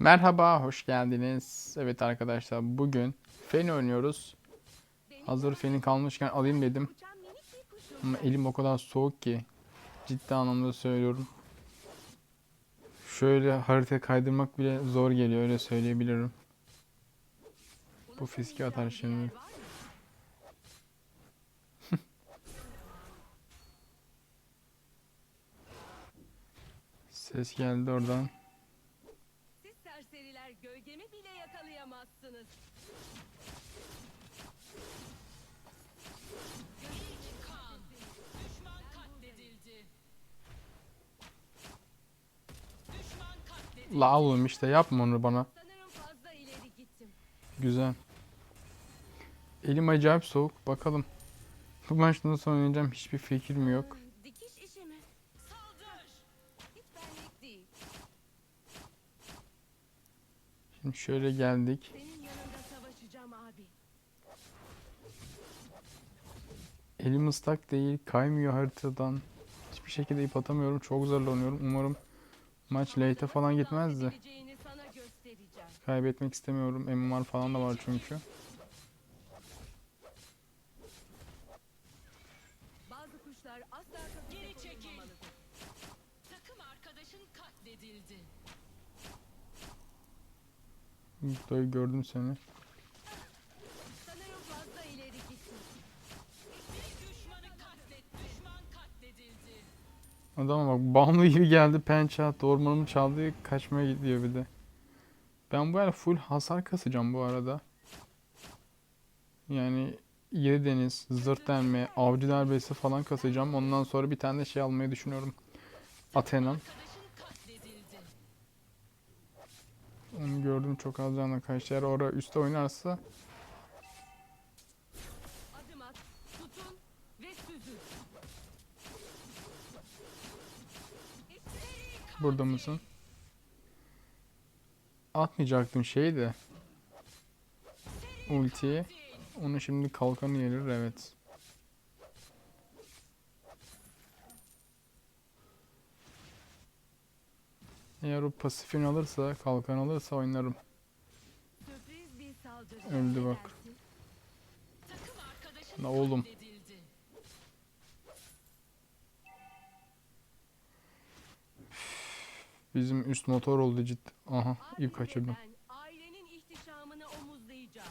Merhaba, hoş geldiniz. Evet arkadaşlar, bugün Fen oynuyoruz. Hazır Fen'i kalmışken alayım dedim. Ama elim o kadar soğuk ki. Ciddi anlamda söylüyorum. Şöyle harita kaydırmak bile zor geliyor, öyle söyleyebilirim. Bu fiski atar şimdi. Ses geldi oradan. La oğlum işte yapma onu bana. Güzel. Elim acayip soğuk. Bakalım. Bu maçtan sonra oynayacağım hiçbir fikrim yok. Şimdi şöyle geldik. Elim ıslak değil. Kaymıyor haritadan. Hiçbir şekilde ip atamıyorum. Çok zorlanıyorum. Umarım maç late'e falan gitmez de. Edebileceğini sana göstereceğim. Kaybetmek istemiyorum. MMR falan da var çünkü. Bazı kuşlar asla Geri kafese çekil. koyulmamalıdır. Takım arkadaşın katledildi. Dayı gördüm seni. Adama bak bağımlı gibi geldi pençe attı ormanımı çaldı kaçmaya gidiyor bir de. Ben bu ara full hasar kasacağım bu arada. Yani yedi deniz, zırt delme, avcı darbesi falan kasacağım. Ondan sonra bir tane şey almayı düşünüyorum. Athena. Onu gördüm çok az canla kaçtı. Eğer orada üstte oynarsa Adım at, tutun ve süzün. Burada mısın? Atmayacaktım şeyi de. Ultiyi. Onu şimdi kalkanı gelir evet. Eğer o pasifini alırsa, kalkan alırsa oynarım. Öldü Ne bak. La oğlum. Bizim üst motor oldu ciddi. Aha ip kaçırdım. Ailenin ihtişamını omuzlayacağız.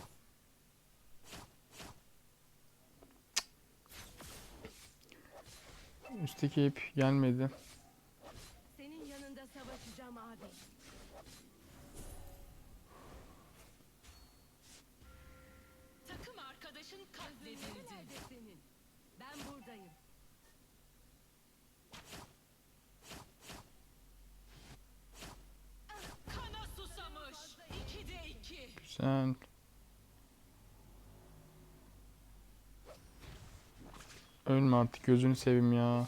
Üstteki ip gelmedi. Senin yanında savaşacağım abi. Takım arkadaşın katledildi. Nerede senin? Ben buradayım. Kana susamış. İkide Güzel. Ölme artık gözünü seveyim ya.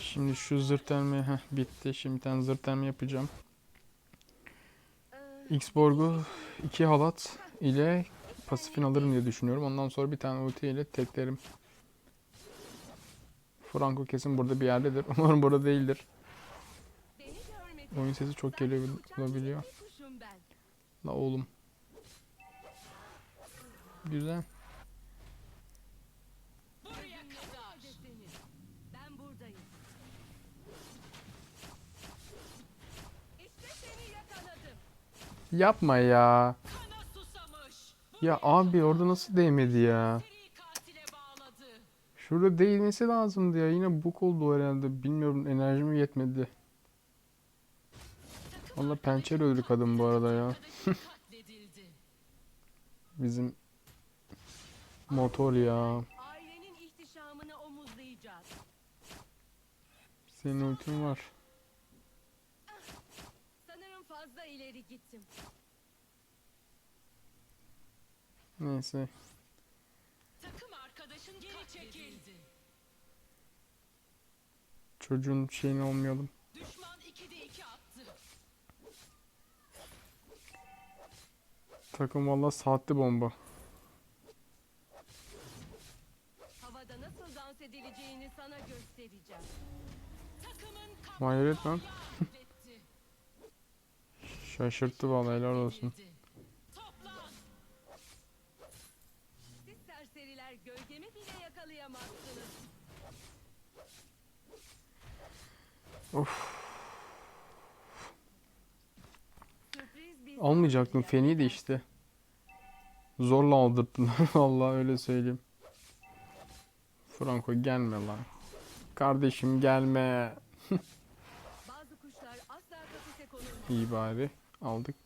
Şimdi şu zırt delme heh, bitti. Şimdi bir tane zırt delme yapacağım. Ee, X-Borg'u iki halat ile pasifin alırım diye düşünüyorum. Ondan sonra bir tane ulti ile teklerim. Franco kesin burada bir yerdedir. Umarım burada değildir. Oyun sesi çok geliyor olabiliyor. La oğlum. Güzel. Buraya kadar. Ya abi orada nasıl değmedi ya? Şurada değmesi lazımdı ya. Yine buk oldu herhalde. Bilmiyorum enerjim yetmedi. Valla pençeli öldü kadın bu arada ya. Bizim motor ya. Senin ultin var. Neyse. Takım arkadaşın geri çekildi. Çocuğun şeyini olmayalım. Düşman 2'de 2 attı. Takım valla saatli bomba. Havada nasıl dans edileceğini sana göstereceğim. Takımın kaptanı Hayret lan. Şaşırttı valla helal olsun. Edildi. Bir Almayacaktım de işte. Zorla aldırttılar vallahi öyle söyleyeyim. Franco gelme lan. Kardeşim gelme. İyi bari aldık.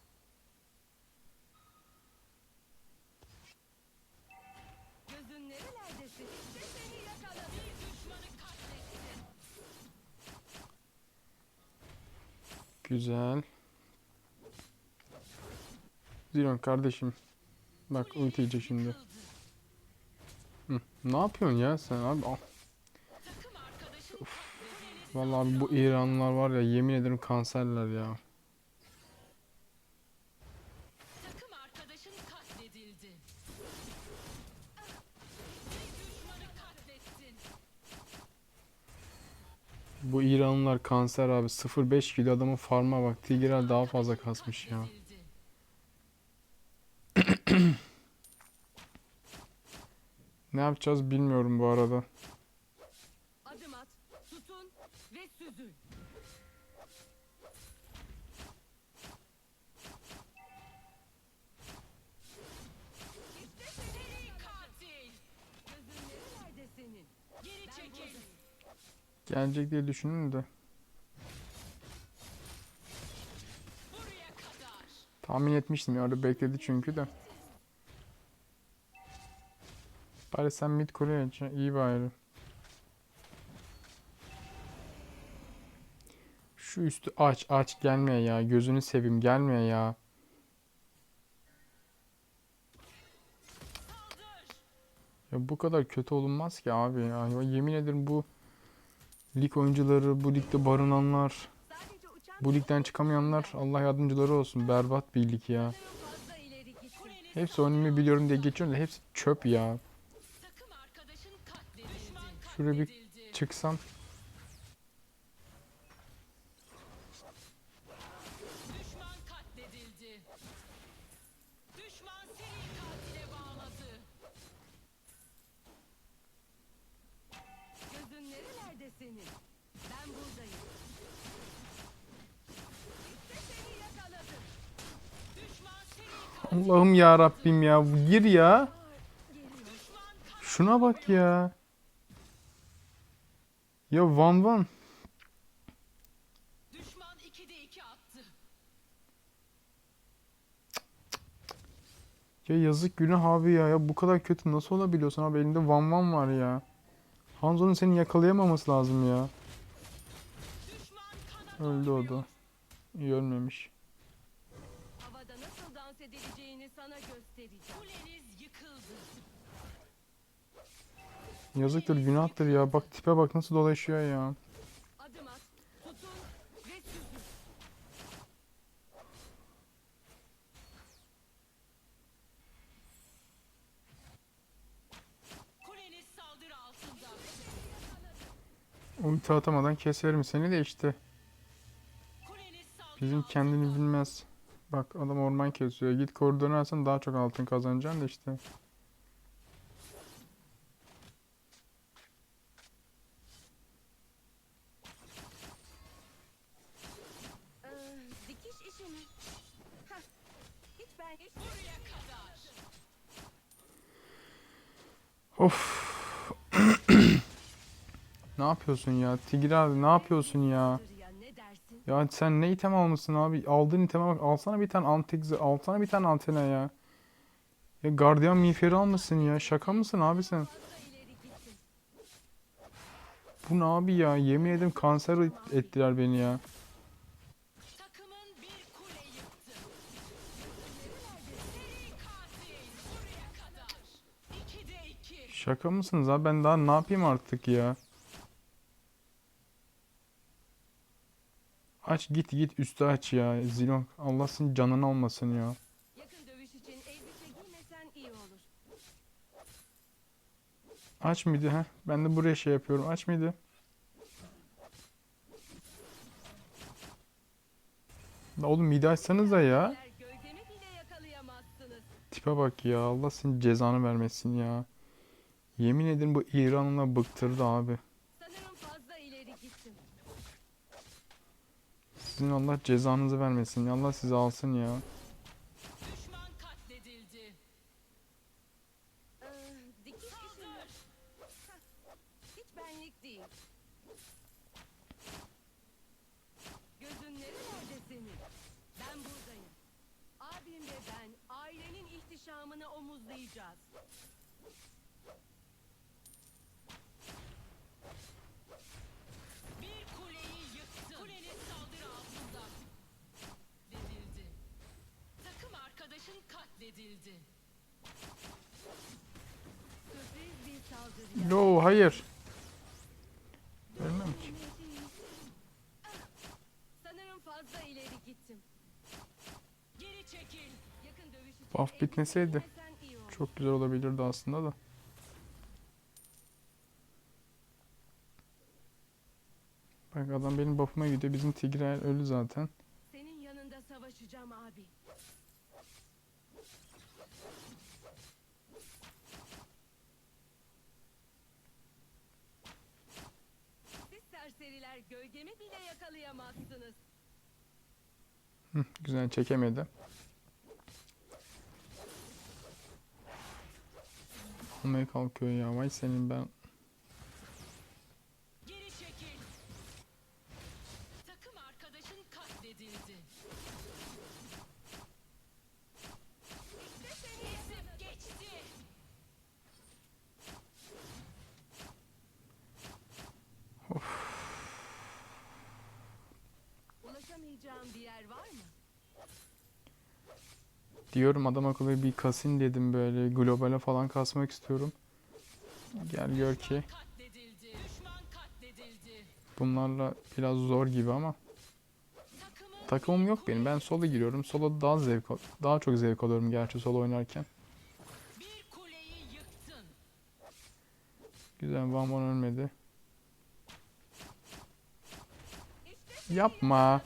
Güzel. Ziron kardeşim. Bak ulti şimdi. Hı. Ne yapıyorsun ya sen abi? Ah. Vallahi bu İranlılar var ya yemin ederim kanserler ya. Bu İranlılar kanser abi. 0.5 kilo adamın farma bak. Tigreal daha fazla kasmış ya. Ne yapacağız bilmiyorum bu arada. Gelecek diye düşündüm de. Tahmin etmiştim ya orada bekledi çünkü de. Bari sen mid kuruyor iyi bari. Şu üstü aç aç gelmeye ya. Gözünü seveyim gelmeye ya. Ya bu kadar kötü olunmaz ki abi. Ya yemin ederim bu lig oyuncuları, bu ligde barınanlar, bu ligden çıkamayanlar Allah yardımcıları olsun. Berbat bir lig ya. Hepsi oynamayı biliyorum diye geçiyorum da hepsi çöp ya. Şuraya bir. Çıksam Allah'ım ya Rabbim ya gir ya. Şuna bak ya. Ya Van Van. Düşman 2'de 2 attı. Ya yazık günah abi ya. Ya bu kadar kötü nasıl olabiliyorsun abi? Elinde Van Van var ya. Hanzo'nun seni yakalayamaması lazım ya. Öldü o da. İyi ölmemiş. Sana göstereceğim. Kuleniz yıkıldı. Yazıktır günahtır ya. Bak tipe bak nasıl dolaşıyor ya. Adım at, tutun ve süzün. Kuleniz saldırı altında. Ulti atamadan keserim seni de işte. Kuleniz saldırı Bizim kendini bilmez. Bak adam orman kesiyor. Git koridoruna alsan daha çok altın kazanacaksın da işte. Ee, dikiş işi mi? Hah, hiç ben hiç Buraya kadar. Of. Ne yapıyorsun ya? Tigre abi ne yapıyorsun ya? Ya sen ne item almışsın abi? Aldığın iteme bak. Alsana bir tane antik alsana bir tane antena ya. Ya gardiyan miğferi almışsın ya. Şaka mısın abi sen? Bu ne abi ya? Yemin ederim kanser et- ettiler beni ya. Takımın bir kule yıktı. Seri katil. Buraya kadar. 2'de 2. Şaka mısınız abi? Ben daha ne yapayım artık ya? Aç git git üstü aç ya. Zilon Allah senin canını almasın ya. Yakın dövüş için elbise giymesen iyi olur. Aç mıydı ha? Ben de buraya şey yapıyorum. Aç mıydı? La Oğlum mide açsanıza ya. Gölgemi bile yakalayamazsınız. Tipe bak ya. Allah senin cezanı vermesin ya. Yemin ederim bu İran'la bıktırdı abi. Sanırım fazla ileri gittim. Sizin Allah cezanızı vermesin. Allah sizi alsın ya. Düşman katledildi. Ee? Ben buradayım. Abim ve ben ailenin ihtişamını omuzlayacağız. No hayır. Ölmem ki. Sanırım fazla ileri gittim. Geri çekil. Yakın dövüş Buff bitmeseydi. Çok güzel olabilirdi aslında da. Bak adam benim buff'ıma gidiyor. Bizim Tigreal ölü zaten. Senin yanında savaşacağım abi. Siz serseriler gölgemi bile yakalayamazsınız. Güzel çekemedi. Almaya kalkıyor ya. Vay senin ben. Ulaşamayacağım bir yer var mı? Diyorum adam akıllı bir kasın dedim böyle. Globale falan kasmak istiyorum. Gel gör ki bunlarla biraz zor gibi ama. Takımım yok benim. Ben solo giriyorum. Solo daha zevk daha çok zevk alıyorum gerçi solo oynarken. Güzel Van Van ölmedi. Yapma.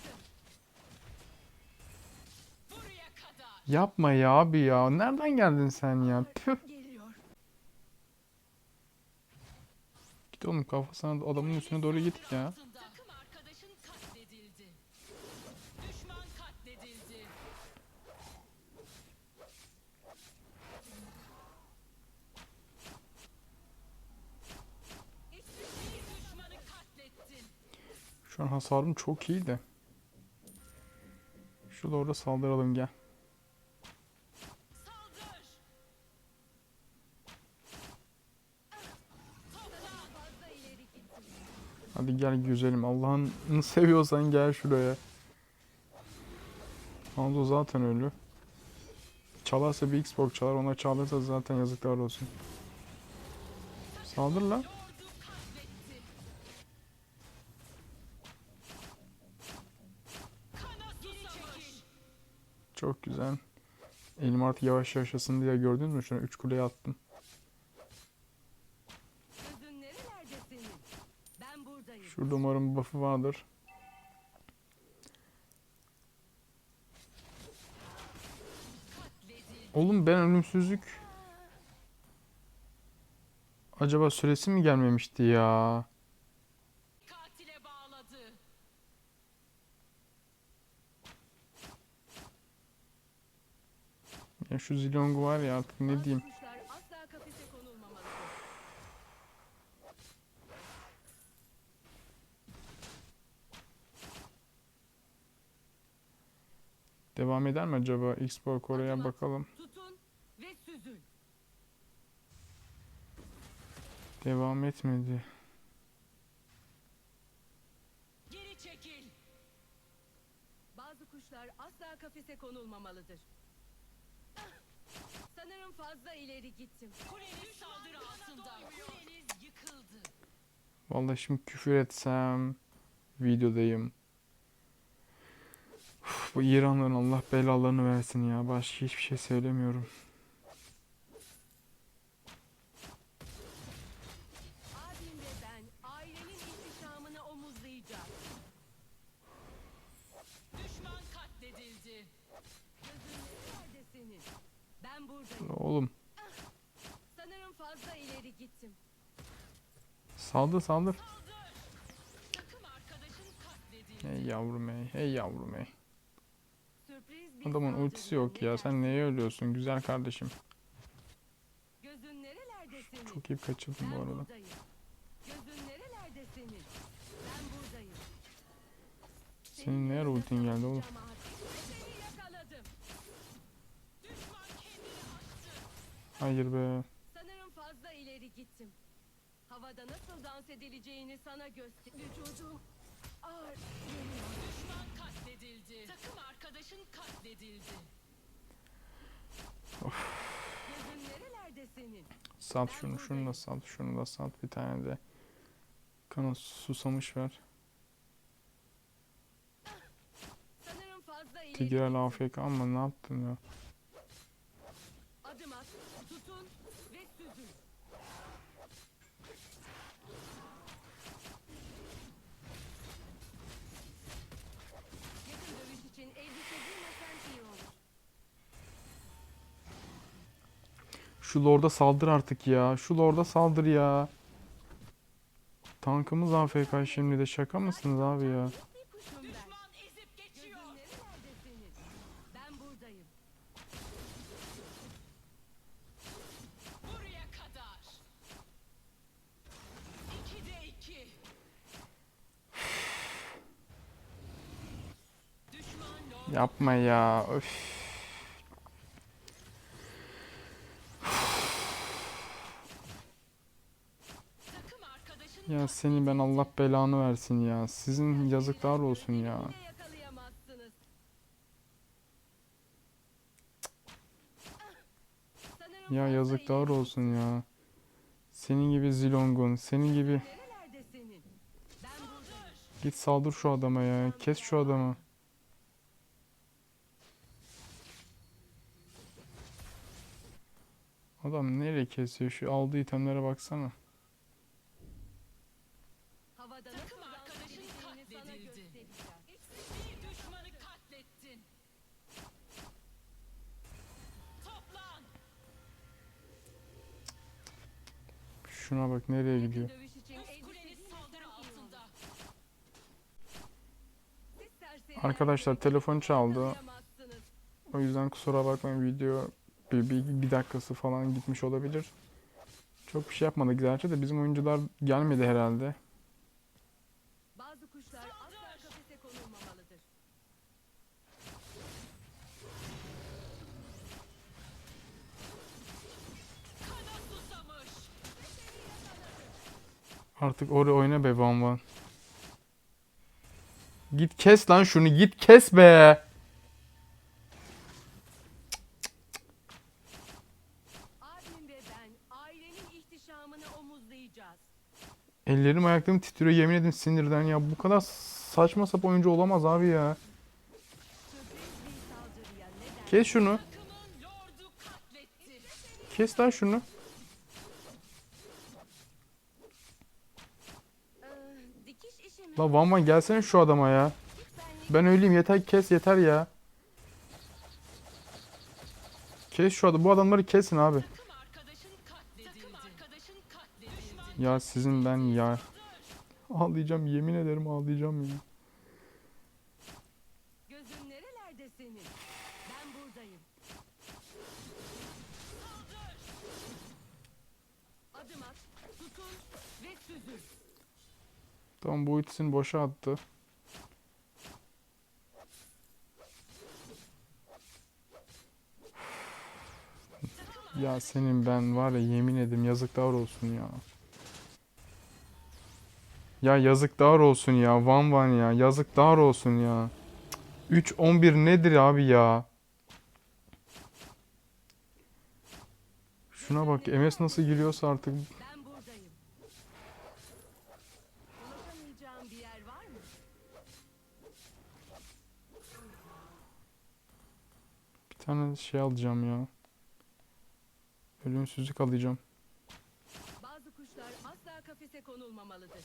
Yapma ya abi ya. Nereden geldin sen ya? Püh. Git oğlum kafasına adamın üstüne doğru git ya. Şu an hasarım çok iyi de. Şurada orada saldıralım gel. Hadi gel güzelim. Allah'ını seviyorsan gel şuraya. Aldo zaten ölü. Çalarsa bir Xbox çalar. Ona çalırsa zaten yazıklar olsun. Saldır lan. Çok güzel. Elim artık yavaş yavaşlasın diye gördünüz mü? Şuna 3 kuleye attım. Gözün nerelerde senin? Ben buradayım. Şurada umarım buff'ı vardır. Oğlum ben ölümsüzlük... Acaba süresi mi gelmemişti ya? Ya şu Zilong var ya artık ne diyeyim. kuşlar asla kafese konulmamalıdır. Devam eder mi acaba? Xbox oraya bakalım. Tutun ve süzün. Devam etmedi. Geri çekil. Bazı kuşlar asla kafese konulmamalıdır. Sanırım fazla ileri gittim. Kuleniz saldırı altında. Kuleniz yıkıldı. Vallahi şimdi küfür etsem videodayım. Uf, bu İranların Allah belalarını versin ya. Başka hiçbir şey söylemiyorum. Oğlum. Sanırım fazla ileri gittim. Saldır saldır. Ey yavrum ey, ey yavrum ey. Adamın ultisi yok ya. Sen neye ölüyorsun güzel kardeşim? Gözün nerelerde senin? Çok iyi kaçırdın ben bu arada. buradayım. Gözün nerelerde senin? Ben buradayım. Senin ne ultin geldi oğlum? Cemaat. Seni yakaladım. Düşman kendini aştı. Hayır be. Sanırım fazla ileri gittim. Havada nasıl dans edileceğini sana göster. Vücudum ağır. Düşman arkadaşın katledildi. Gözün nerelerde senin? Sat şunu şunu da sat şunu da sat bir tane de. Kana susamış ver. Sanırım fazla Tigreal. AFK ama ne yaptın ya? Adım at, tutun ve süzün. Yakın dövüş için elbise giymesen iyi olur. Şu lorda saldır artık ya. Şu lorda saldır ya. Tankımız AFK şimdi de şaka mısınız abi ya? Bir kuşum ben. Düşman ezip geçiyor. Gözün nerelerde senin? Ben buradayım. Buraya kadar. İkide iki. Düşman lord Yapma ya. Öf. takım arkadaşın Ya seni ben Allah belanı versin ya. Sizin yazıklar olsun ya. Ya yazıklar olsun ya. Senin gibi Zilong'un, senin gibi git saldır şu adama ya. Kes şu adamı. Adam nereye kesiyor? Şu aldığı itemlere baksana. Şuna bak nereye gidiyor. Arkadaşlar telefon çaldı. O yüzden kusura bakmayın video bir, bir, bir dakikası falan gitmiş olabilir. Çok bir şey yapmadık gerçi de bizim oyuncular gelmedi herhalde. Artık oraya oyna be Van Van. Git kes lan şunu git kes be. Abim ve ben ailenin ihtişamını omuzlayacağız. Ellerim ayaklarım titriyor yemin ederim sinirden ya. Bu kadar saçma sapan oyuncu olamaz abi ya. Kes şunu. Kes lan şunu. La Van Van gelsene şu adama ya. Ben öleyim yeter kes yeter ya. Kes şu adamı. Bu adamları kesin abi. Ya sizin ben ya. Ağlayacağım yemin ederim ağlayacağım ya. Tamam bu ultisini boşa attı. Ya senin ben var ya yemin ederim yazıklar olsun ya. Ya yazıklar olsun ya Van Van ya yazıklar olsun ya. 3-11 nedir abi ya? Şuna bak MS nasıl giriyorsa artık tane şey alacağım ya. Ölümsüzlük alacağım. Bazı kuşlar asla kafese konulmamalıdır.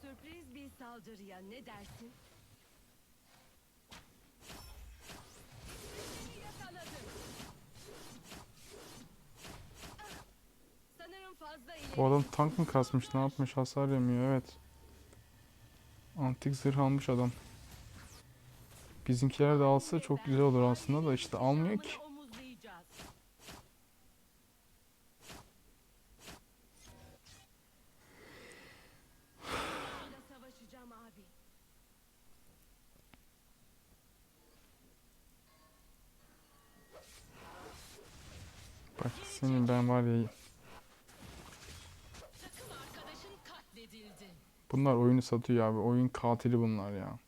Sürpriz bir saldırıya ne dersin? Ah, Bu adam tank mı kasmış? Ne yapmış? Hasar yemiyor. Evet. Antik zırh almış adam. Bizimkiler de alsa çok güzel olur aslında da işte almıyor ki. Bak senin ben var ya bunlar oyunu satıyor abi. Oyun katili bunlar ya.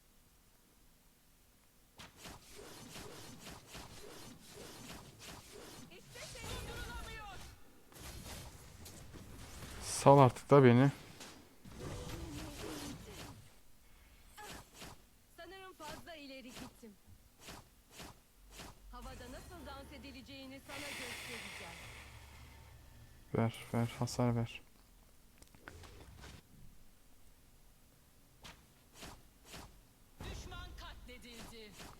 Sal artık da beni. Sanırım fazla ileri gittim. Havada nasıl dans edileceğini sana göstereceğim. Ver ver hasar ver.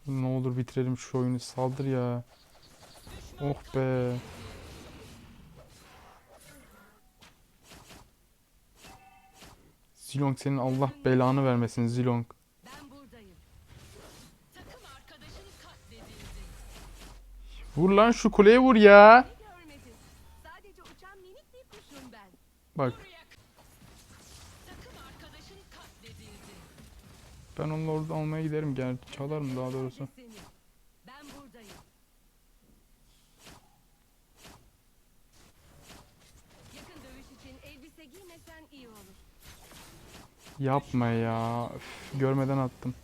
Ne olur bitirelim şu oyunu saldır ya. Oh be. Zilong senin Allah belanı vermesin Zilong. Vur lan şu kuleye vur ya. Ne ben onu orada almaya giderim gel çalarım daha doğrusu. Yapma ya. Üf, görmeden attım.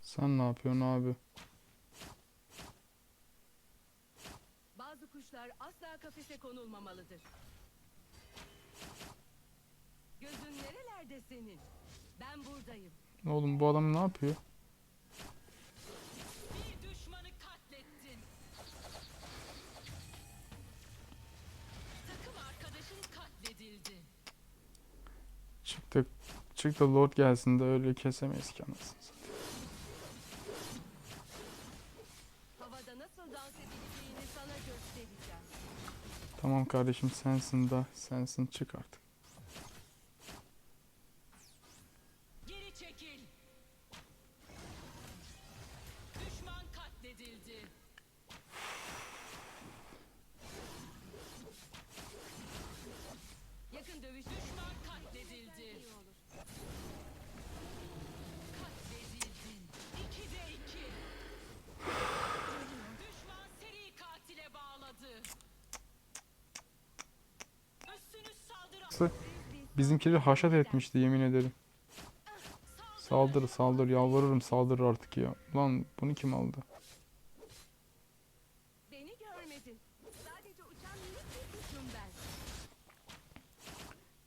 Sen ne yapıyorsun abi? Bazı kuşlar kafese konulmamalıdır. Gözün nerelerde senin? Ben buradayım. Oğlum bu adam ne yapıyor? Bir düşmanı katlettin. Takım arkadaşın katledildi. Çıktık. Çık da Lord gelsin de öyle kesemeyiz ki anasını satayım. Havada nasıl dans edileceğini sana göstereceğim. Tamam kardeşim sensin da sensin çık artık. Bizimkileri haşat etmişti yemin ederim. Saldır saldır yalvarırım saldır artık ya. Lan bunu kim aldı?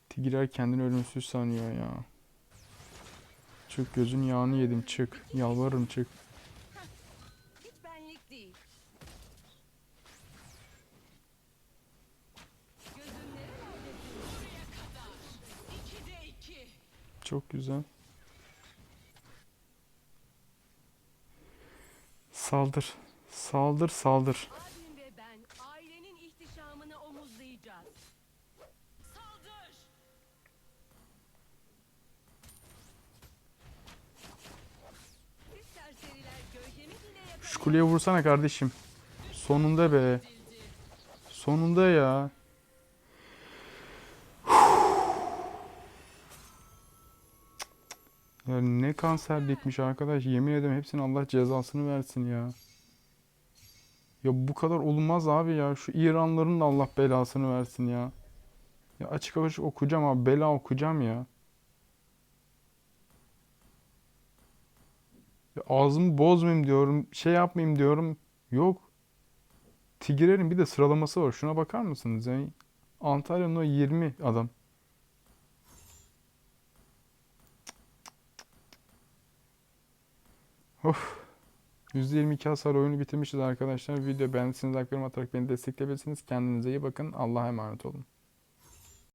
Tigrer kendini ölümsüz sanıyor ya. Çık gözün yağını yedim çık. Yalvarırım çık. Çok güzel. Saldır. Saldır saldır. Abim ve ben ailenin ihtişamını omuzlayacağız. Saldır. Siz serseriler gölgemi bile Şu yakalayamazsınız. kuleye vursana kardeşim. Sonunda be. Sonunda ya. Ya ne kanserlikmiş arkadaş. Yemin ederim hepsinin Allah cezasını versin ya. Ya bu kadar olmaz abi ya. Şu İranların da Allah belasını versin ya. Ya açık açık okuyacağım abi. Bela okuyacağım ya. Ya ağzımı bozmayayım diyorum. Şey yapmayayım diyorum. Yok. Tigrer'in bir de sıralaması var. Şuna bakar mısınız? Yani Antalya'nın o 20 adam. Of. %22 hasar oyunu bitirmişiz arkadaşlar. Video beğendiyseniz like yorum atarak beni destekleyebilirsiniz. Kendinize iyi bakın. Allah'a emanet olun.